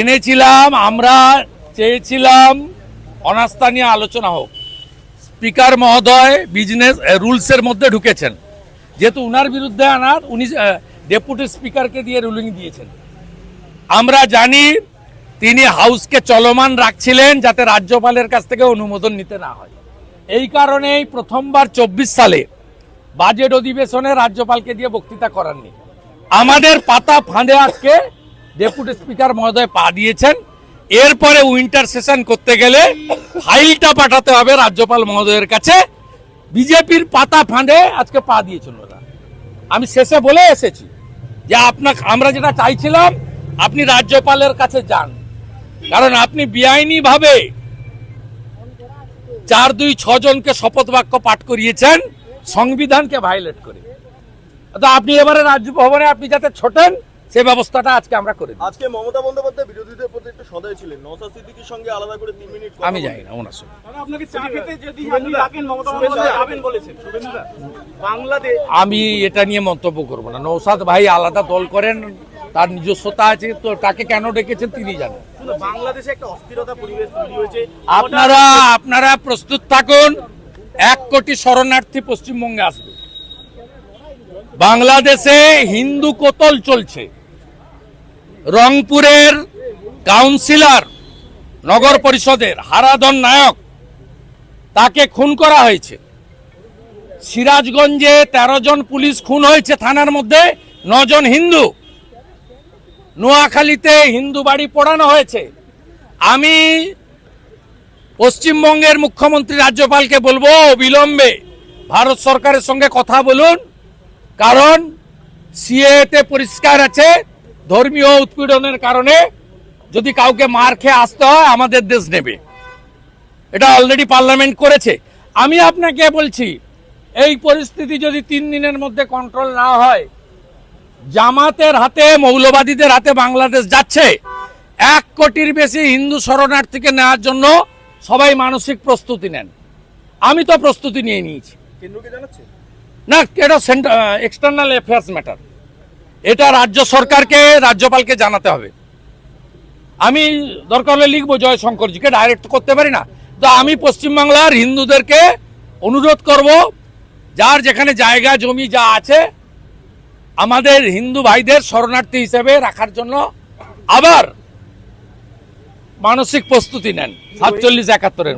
এনেছিলাম, আমরা চেয়েছিলাম, অনাস্থা নিয়ে আলোচনা হোক। স্পিকার মহোদয়, বিজনেস রুলসের মধ্যে ঢুকেছেন। যেহেতু উনার বিরুদ্ধে আনার, উনি ডেপুটি স্পিকারকে দিয়ে রুলিং দিয়েছেন। আমরা জানি তিনি হাউসকে চলমান রাখছিলেন যাতে রাজ্যপালের কাছ থেকে অনুমোদন নিতে না হয়। এই কারণেই প্রথমবার চব্বিশ সালে বাজেট অধিবেশনে রাজ্যপালকে দিয়ে বক্তৃতা করাননি। আমাদের পাতা ফাঁদে আজকে ডেপুটি স্পিকার মহোদয় পা দিয়েছেন। এরপরে উইন্টার সেশন করতে গেলে ফাইলটা পাঠাতে হবে রাজ্যপাল মহোদয়ের কাছে। বিজেপির পাতা ফাঁদে আজকে পা দিয়েছিল ওরা। আমি শেষে বলে এসেছি যে আপনাকে আমরা যেটা চাইছিলাম, আপনি রাজ্যপালের কাছে যান। কারণ আপনি বেআইনি ভাবে চার দুই জনকে শপথ বাক্য পাঠ করিয়েছেন, সংবিধানকে ভায়োলেট করে। তো আপনি এবারে রাজ্য ভবনে আপনি যাতে ছোটেন সেই ব্যবস্থাটা আজকে আমরা করে আজকে মমতা বন্দ্যোপাধ্যায় বিরোধীদের প্রতি একটু সদয় ছিলেন। নওসাদ সিদ্দিকীর সঙ্গে আলাদা করে তিন মিনিট আমি। জানি না ওনার সঙ্গে। আপনাকে চা খেতে যদি আপনি ডাকেন মমতা বন্দ্যোপাধ্যায় যাবেন বলেছেন। শুভেন্দুদা বাংলাদেশ আমি এটা নিয়ে মন্তব্য করব না। নৌসাদ ভাই আলাদা দল করেন তার নিজস্বতা আছে তো তাকে কেন ডেকেছেন তিনি জানেন। বাংলাদেশে একটা অস্থিরতা পরিবেশ তৈরি হয়েছে। আপনারা আপনারা প্রস্তুত থাকুন এক কোটি শরণার্থী পশ্চিমবঙ্গে আসবে। বাংলাদেশে হিন্দু কোতল চলছে। রংপুরের কাউন্সিলর, নগর পরিষদের হারাধন নায়ক, তাকে খুন করা হয়েছে। সিরাজগঞ্জে তেরো জন পুলিশ খুন হয়েছে থানার মধ্যে নজন হিন্দু। নোয়াখালীতে হিন্দু বাড়ি পোড়ানো হয়েছে। আমি পশ্চিমবঙ্গের মুখ্যমন্ত্রী রাজ্যপালকে বলব, অবিলম্বে ভারত সরকারের সঙ্গে কথা বলুন, কারণ সিএতে পরিষ্কার আছে ধর্মীয় উৎপীড়নের কারণে যদি কাউকে মার খেয়ে আসতে হয় আমাদের দেশ নেবে। এটা অলরেডি পার্লামেন্ট করেছে। আমি আপনাকে বলছি এই পরিস্থিতি যদি তিন দিনের মধ্যে কন্ট্রোল না হয় জামাতের হাতে মৌলবাদীদের হাতে বাংলাদেশ যাচ্ছে এক কোটির বেশি হিন্দু শরণার্থীকে নেওয়ার জন্য সবাই মানসিক প্রস্তুতি নেন। আমি তো প্রস্তুতি নিয়ে নিয়েছি। না এটা এক্সটার্নাল অ্যাফেয়ার্স ম্যাটার এটা রাজ্য সরকারকে, রাজ্যপালকে জানাতে হবে। আমি দরকার হলে লিখব, জয়শঙ্করজিকে ডাইরেক্ট করতে পারি না। তো আমি পশ্চিমবাংলার হিন্দুদেরকে অনুরোধ করব, যার যেখানে জায়গা, জমি যা আছে, আমাদের হিন্দু ভাইদের শরণার্থী হিসেবে রাখার জন্য আবার মানসিক প্রস্তুতি নেন, সাতচল্লিশ একাত্তরের